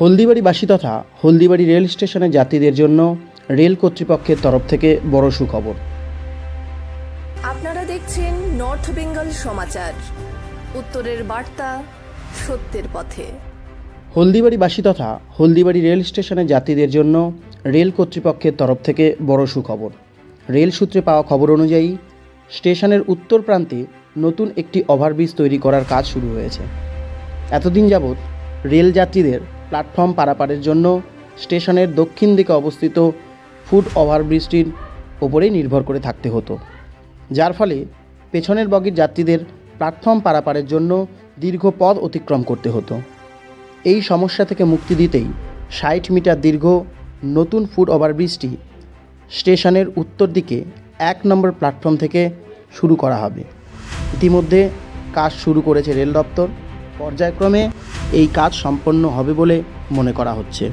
হলদিবাড়িবাসী তথা হলদিবাড়ি রেল স্টেশনের যাত্রীদের জন্য রেল কর্তৃপক্ষের তরফ থেকে বড় সুখবর। আপনারা দেখছেন নর্থ বেঙ্গল সমাচার। উত্তরের বার্তা সত্যের পথে। হলদিবাড়িবাসী তথা হলদিবাড়ি রেল স্টেশনের যাত্রীদের জন্য রেল কর্তৃপক্ষের তরফ থেকে বড় সুখবর। রেল সূত্রে পাওয়া খবর অনুযায়ী স্টেশনের উত্তর প্রান্তে নতুন একটি ওভারব্রিজ তৈরি করার কাজ শুরু হয়েছে। এতদিন যাবৎ রেল যাত্রীদের প্ল্যাটফর্ম পারাপারের জন্য স্টেশনের দক্ষিণ দিকে অবস্থিত ফুট ওভারব্রিজটির ওপরেই নির্ভর করে থাকতে হতো, যার ফলে পেছনের বগির যাত্রীদের প্ল্যাটফর্ম পারাপারের জন্য দীর্ঘ পথ অতিক্রম করতে হতো। এই সমস্যা থেকে মুক্তি দিতেই ষাট মিটার দীর্ঘ নতুন ফুট ওভারব্রিজটি স্টেশনের উত্তর দিকে এক নম্বর প্ল্যাটফর্ম থেকে শুরু করা হবে। ইতিমধ্যে কাজ শুরু করেছে রেল দপ্তর। পর্যায়ক্রমে এই কাজ সম্পন্ন হবে বলে মনে করা হচ্ছে।